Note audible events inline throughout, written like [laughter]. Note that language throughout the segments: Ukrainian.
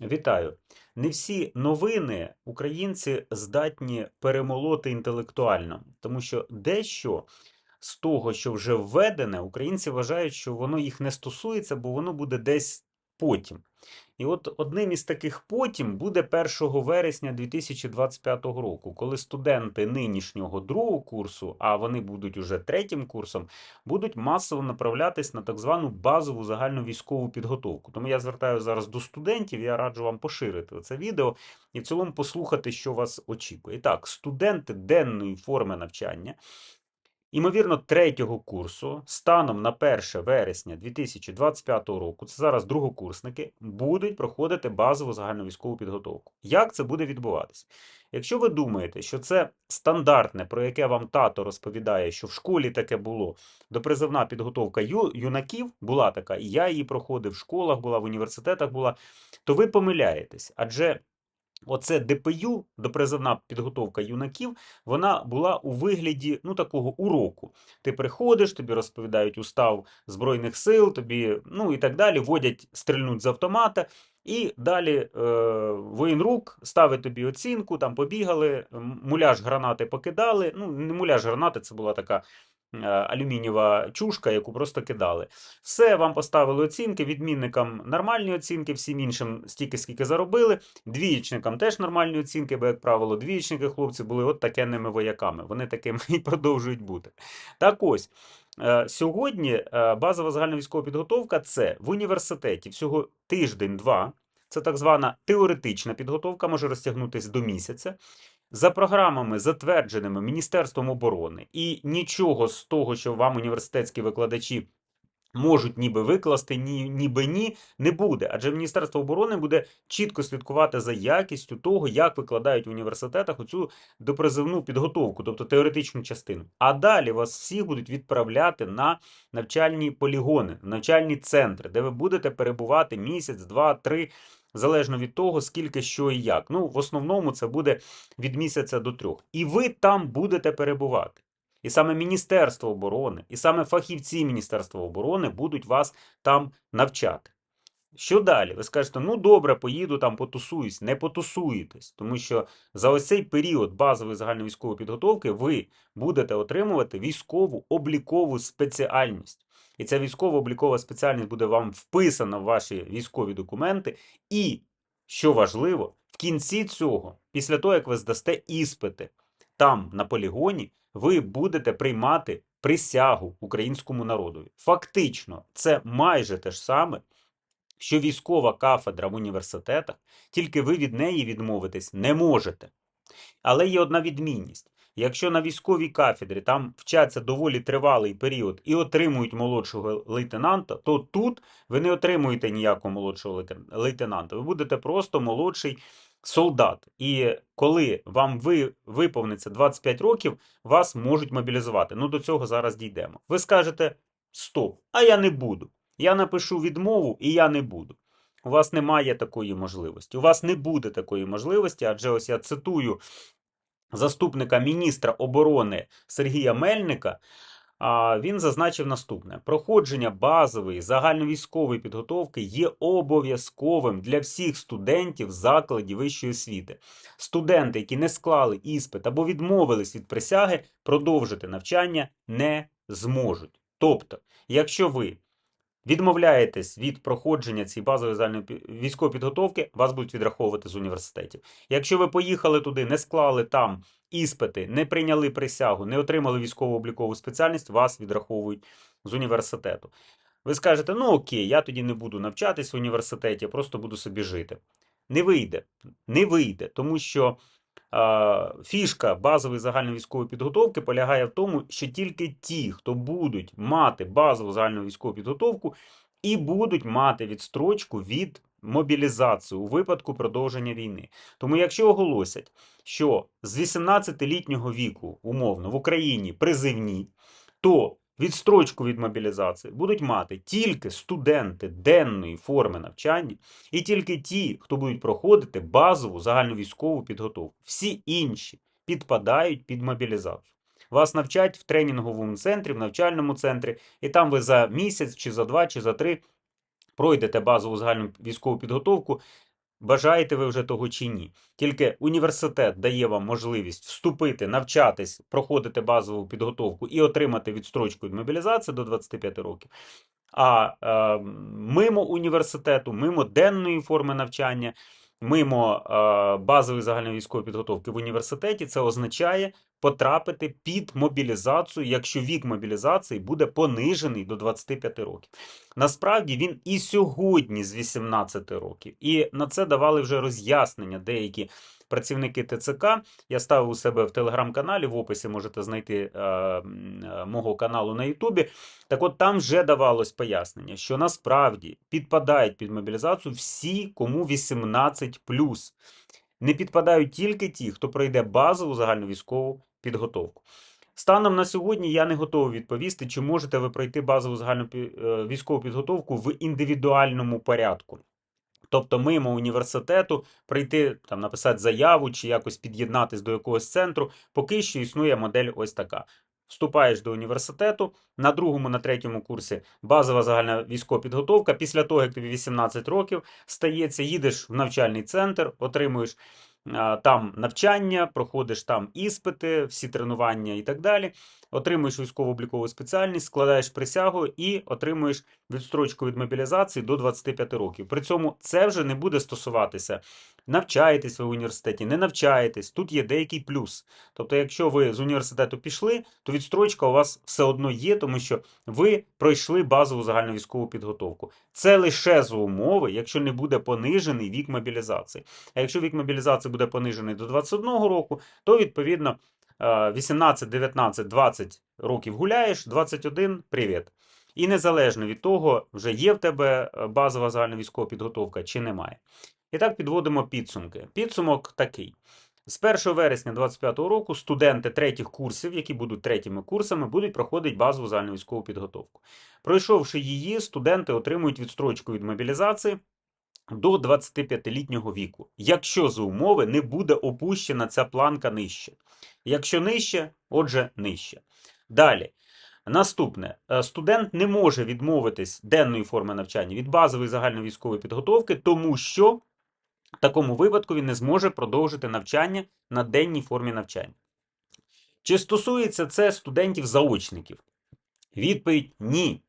Вітаю! Не всі новини українці здатні перемолоти інтелектуально, тому що дещо з того, що вже введене, українці вважають, що воно їх не стосується, бо воно буде десь потім. І от одним із таких потім буде 1 вересня 2025 року, коли студенти нинішнього другого курсу, а вони будуть уже третім курсом, будуть масово направлятись на так звану базову загальну військову підготовку. Тому я звертаю зараз до студентів, я раджу вам поширити це відео і в цілому послухати, що вас очікує. І так, студенти денної форми навчання. Імовірно, третього курсу станом на 1 вересня 2025 року, це зараз другокурсники, будуть проходити базову загальновійськову підготовку. Як це буде відбуватися? Якщо ви думаєте, що це стандартне, про яке вам тато розповідає, що в школі таке було, допризовна підготовка ю, юнаків була така, і я її проходив в школах, була в університетах була, то ви помиляєтесь. Адже Оце ДПЮ, допризовна підготовка юнаків, вона була у вигляді ну, такого уроку. Ти приходиш, тобі розповідають устав Збройних сил, тобі, ну і так далі, водять, стрільнуть з автомата. І далі е, воєнрук ставить тобі оцінку, там побігали, муляж гранати покидали. Ну, не муляж гранати, це була така алюмінієва чушка, яку просто кидали. Все, вам поставили оцінки, відмінникам нормальні оцінки, всім іншим стільки, скільки заробили. Двієчникам теж нормальні оцінки, бо, як правило, двієчники хлопці були от такенними вояками. Вони такими [laughs] і продовжують бути. Так ось. Е, сьогодні е, базова загальновійськова підготовка це в університеті всього тиждень-два. Це так звана теоретична підготовка, може розтягнутися до місяця за програмами, затвердженими Міністерством оборони, і нічого з того, що вам університетські викладачі. Можуть ніби викласти, ні, ніби ні, не буде. Адже Міністерство оборони буде чітко слідкувати за якістю того, як викладають в університетах оцю допризивну підготовку, тобто теоретичну частину. А далі вас всіх будуть відправляти на навчальні полігони, навчальні центри, де ви будете перебувати місяць, два, три залежно від того, скільки що і як. Ну, в основному це буде від місяця до трьох. І ви там будете перебувати. І саме Міністерство оборони, і саме фахівці Міністерства оборони будуть вас там навчати. Що далі? Ви скажете, ну добре, поїду там, потусуюсь, не потусуєтесь, тому що за ось цей період базової загальновійськової підготовки ви будете отримувати військову облікову спеціальність. І ця військово-облікова спеціальність буде вам вписана в ваші військові документи. І, що важливо, в кінці цього, після того, як ви здасте іспити там, на полігоні, ви будете приймати присягу українському народові. Фактично, це майже те ж саме, що військова кафедра в університетах, тільки ви від неї відмовитись не можете. Але є одна відмінність. Якщо на військовій кафедрі там вчаться доволі тривалий період і отримують молодшого лейтенанта, то тут ви не отримуєте ніякого молодшого лейтенанта. Ви будете просто молодший солдат. І коли вам ви, виповниться 25 років, вас можуть мобілізувати. Ну до цього зараз дійдемо. Ви скажете: стоп, а я не буду. Я напишу відмову і я не буду. У вас немає такої можливості. У вас не буде такої можливості, адже ось я цитую заступника міністра оборони Сергія Мельника. Він зазначив наступне: проходження базової загальновійськової підготовки є обов'язковим для всіх студентів закладів вищої освіти. Студенти, які не склали іспит або відмовились від присяги, продовжити навчання не зможуть. Тобто, якщо ви відмовляєтесь від проходження цієї базової загальної військової підготовки, вас будуть відраховувати з університетів. Якщо ви поїхали туди, не склали там іспити, не прийняли присягу, не отримали військово-облікову спеціальність, вас відраховують з університету. Ви скажете, ну окей, я тоді не буду навчатись в університеті, я просто буду собі жити. Не вийде, не вийде, тому що фішка базової загальної військової підготовки полягає в тому, що тільки ті, хто будуть мати базову загальну військову підготовку, і будуть мати відстрочку від мобілізації у випадку продовження війни. Тому, якщо оголосять, що з 18-літнього віку умовно в Україні призивні, то Відстрочку від мобілізації будуть мати тільки студенти денної форми навчання, і тільки ті, хто будуть проходити базову загальновійськову підготовку. Всі інші підпадають під мобілізацію. Вас навчать в тренінговому центрі, в навчальному центрі, і там ви за місяць, чи за два, чи за три пройдете базову загальну військову підготовку. Бажаєте ви вже того чи ні. Тільки університет дає вам можливість вступити, навчатись, проходити базову підготовку і отримати відстрочку від мобілізації до 25 років. А е, мимо університету, мимо денної форми навчання, мимо е, базової загальновійськової підготовки в університеті, це означає потрапити під мобілізацію, якщо вік мобілізації буде понижений до 25 років. Насправді він і сьогодні з 18 років, і на це давали вже роз'яснення деякі працівники ТЦК. Я ставив у себе в телеграм-каналі, в описі можете знайти е, е, мого каналу на Ютубі. Так от там вже давалось пояснення, що насправді підпадають під мобілізацію всі, кому 18 Не підпадають тільки ті, хто пройде базову загальновійськову підготовку. Станом на сьогодні я не готовий відповісти, чи можете ви пройти базову загальну е, військову підготовку в індивідуальному порядку. Тобто мимо університету прийти, там, написати заяву чи якось під'єднатись до якогось центру, поки що існує модель ось така. Вступаєш до університету, на другому, на третьому курсі базова загальна військова підготовка. Після того, як тобі 18 років стається, їдеш в навчальний центр, отримуєш там навчання, проходиш там іспити, всі тренування і так далі. Отримуєш військово-облікову спеціальність, складаєш присягу і отримуєш відстрочку від мобілізації до 25 років. При цьому це вже не буде стосуватися навчаєтесь ви в університеті, не навчаєтесь. Тут є деякий плюс. Тобто, якщо ви з університету пішли, то відстрочка у вас все одно є, тому що ви пройшли базову загальновійськову підготовку. Це лише за умови, якщо не буде понижений вік мобілізації. А якщо вік мобілізації буде понижений до 21 року, то відповідно е, 18, 19, 20 років гуляєш, 21 привіт. І незалежно від того, вже є в тебе е, базова загальновійськова підготовка чи немає. І так підводимо підсумки. Підсумок такий. З 1 вересня 2025 року студенти третіх курсів, які будуть третіми курсами, будуть проходити базову загальновійськову підготовку. Пройшовши її, студенти отримують відстрочку від мобілізації до 25-літнього віку, якщо за умови не буде опущена ця планка нижче. Якщо нижче, отже, нижче. Далі. Наступне, Е, студент не може відмовитись денної форми навчання від базової загальновійськової підготовки, тому що в такому випадку він не зможе продовжити навчання на денній формі навчання. Чи стосується це студентів-заочників? Відповідь ні.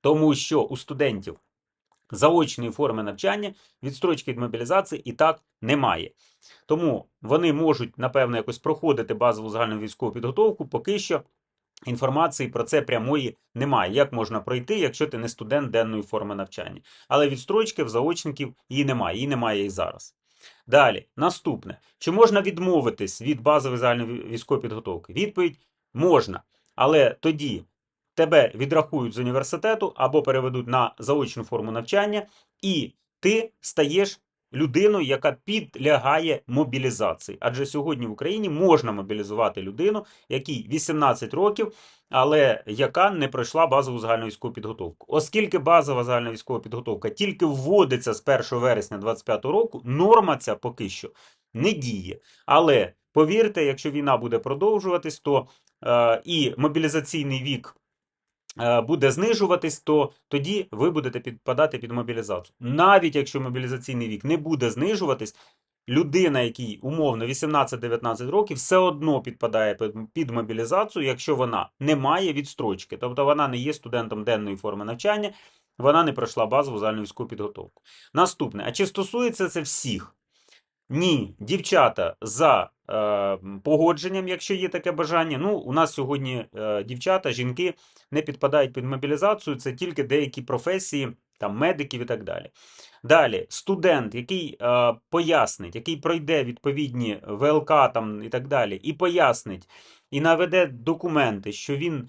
Тому що у студентів заочної форми навчання відстрочки від мобілізації і так немає. Тому вони можуть, напевно, якось проходити базову загальну військову підготовку, поки що інформації про це прямої немає. Як можна пройти, якщо ти не студент денної форми навчання? Але відстрочки в заочників її немає, її немає і зараз. Далі, наступне. Чи можна відмовитись від базової загальної військової підготовки? Відповідь можна. Але тоді тебе відрахують з університету або переведуть на заочну форму навчання, і ти стаєш людиною, яка підлягає мобілізації. Адже сьогодні в Україні можна мобілізувати людину, якій 18 років, але яка не пройшла базову загальновійськову підготовку. Оскільки базова загальновійськова підготовка тільки вводиться з 1 вересня 2025 року, норма ця поки що не діє. Але повірте, якщо війна буде продовжуватись, то е, і мобілізаційний вік буде знижуватись, то тоді ви будете підпадати під мобілізацію. Навіть якщо мобілізаційний вік не буде знижуватись, людина, якій умовно 18-19 років, все одно підпадає під, мобілізацію, якщо вона не має відстрочки, тобто вона не є студентом денної форми навчання, вона не пройшла базову загальновійськову підготовку. Наступне, а чи стосується це всіх? Ні, дівчата за е, погодженням, якщо є таке бажання. Ну, у нас сьогодні е, дівчата, жінки не підпадають під мобілізацію, це тільки деякі професії, там медиків і так далі. Далі, студент, який е, пояснить, який пройде відповідні ВЛК там і так далі, і пояснить, і наведе документи, що він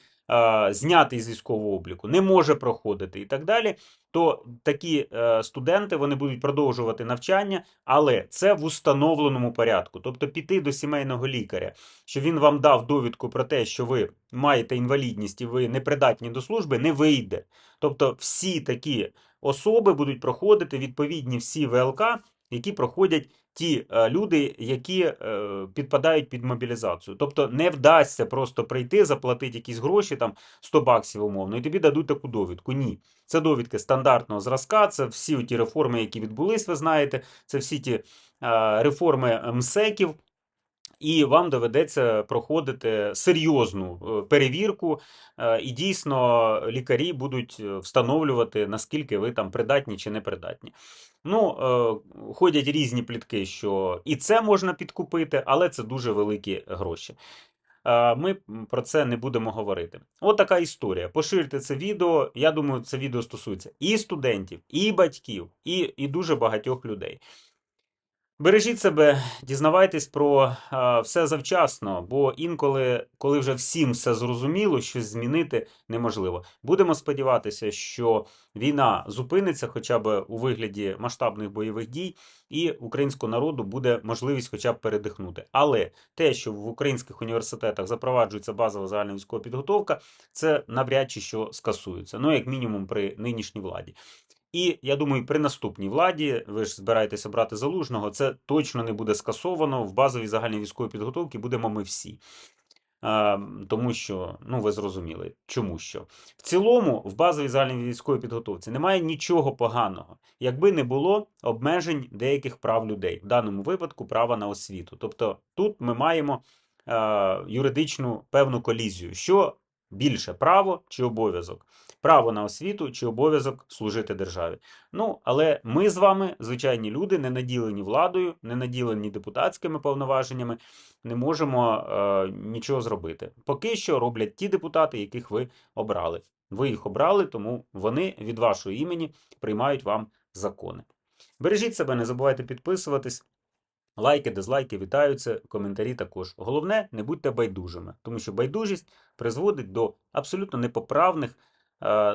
знятий з військового обліку, не може проходити і так далі, то такі е, студенти вони будуть продовжувати навчання, але це в установленому порядку. Тобто піти до сімейного лікаря, що він вам дав довідку про те, що ви маєте інвалідність і ви непридатні до служби, не вийде. Тобто всі такі особи будуть проходити відповідні всі ВЛК які проходять ті е, люди, які е, підпадають під мобілізацію. Тобто не вдасться просто прийти, заплатити якісь гроші, там 100 баксів умовно, і тобі дадуть таку довідку. Ні. Це довідки стандартного зразка, це всі ті реформи, які відбулись, ви знаєте, це всі ті е, реформи МСЕКів. І вам доведеться проходити серйозну е, перевірку, е, і дійсно лікарі будуть е, встановлювати, наскільки ви там придатні чи не придатні. Ну, ходять різні плітки, що і це можна підкупити, але це дуже великі гроші. Ми про це не будемо говорити. От така історія. Поширте це відео. Я думаю, це відео стосується і студентів, і батьків, і, і дуже багатьох людей. Бережіть себе, дізнавайтесь про все завчасно, бо інколи, коли вже всім все зрозуміло, щось змінити неможливо. Будемо сподіватися, що війна зупиниться хоча б у вигляді масштабних бойових дій, і українського народу буде можливість хоча б передихнути. Але те, що в українських університетах запроваджується базова загальна військова підготовка, це навряд чи що скасується. Ну, як мінімум, при нинішній владі. І я думаю, при наступній владі, ви ж збираєтеся брати залужного, це точно не буде скасовано. В базовій загальній військовій підготовці будемо ми всі. А, тому що, ну ви зрозуміли, чому що. В цілому, в базовій загальній військовій підготовці немає нічого поганого, якби не було обмежень деяких прав людей, в даному випадку права на освіту. Тобто тут ми маємо е, юридичну певну колізію. Що більше право чи обов'язок? Право на освіту чи обов'язок служити державі. Ну, але ми з вами, звичайні люди, не наділені владою, не наділені депутатськими повноваженнями, не можемо е, нічого зробити. Поки що роблять ті депутати, яких ви обрали. Ви їх обрали, тому вони від вашого імені приймають вам закони. Бережіть себе, не забувайте підписуватись. Лайки, дизлайки вітаються, коментарі також. Головне, не будьте байдужими, тому що байдужість призводить до абсолютно непоправних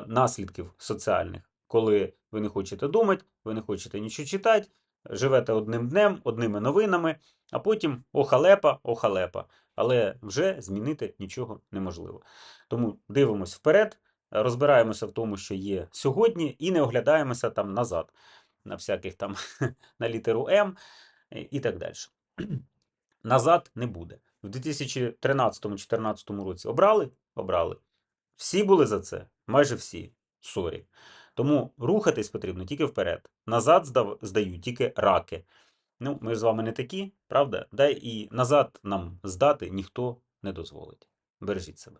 наслідків соціальних, коли ви не хочете думати, ви не хочете нічого читати, живете одним днем, одними новинами, а потім охалепа, охалепа. Але вже змінити нічого неможливо. Тому дивимось вперед, розбираємося в тому, що є сьогодні, і не оглядаємося там назад, на всяких там [laughs] на літеру М і так далі. [clears throat] Назад не буде. В 2013-2014 році обрали? Обрали. Всі були за це, майже всі. Сорі. Тому рухатись потрібно тільки вперед. Назад здав, здають тільки раки. Ну, ми ж з вами не такі, правда? Дай і назад нам здати ніхто не дозволить. Бережіть себе.